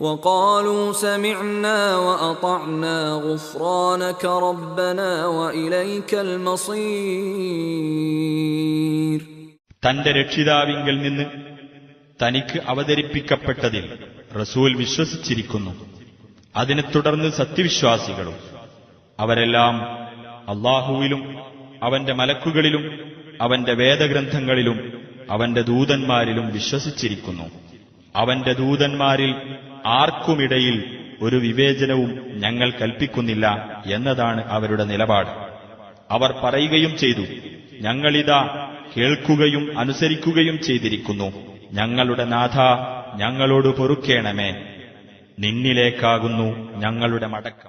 وقالوا سمعنا وأطعنا غفرانك ربنا وإليك المصير തന്റെ രക്ഷിതാവിങ്കിൽ നിന്ന് തനിക്ക് അവതരിപ്പിക്കപ്പെട്ടതിൽ റസൂൽ വിശ്വസിച്ചിരിക്കുന്നു അതിനെ തുടർന്ന് സത്യവിശ്വാസികളും അവരെല്ലാം അള്ളാഹുവിലും അവന്റെ മലക്കുകളിലും അവന്റെ വേദഗ്രന്ഥങ്ങളിലും അവന്റെ ദൂതന്മാരിലും വിശ്വസിച്ചിരിക്കുന്നു അവന്റെ ദൂതന്മാരിൽ ആർക്കുമിടയിൽ ഒരു വിവേചനവും ഞങ്ങൾ കൽപ്പിക്കുന്നില്ല എന്നതാണ് അവരുടെ നിലപാട്. അവർ പറയുകയും ചെയ്തു ഞങ്ങളിതാ കേൾക്കുകയും അനുസരിക്കുകയും ചെയ്തിരിക്കുന്നു. ഞങ്ങളുടെ നാഥ ഞങ്ങളോട് പൊറുക്കേണമേ. നിന്നിലേക്കാകുന്നു ഞങ്ങളുടെ മടക്കം.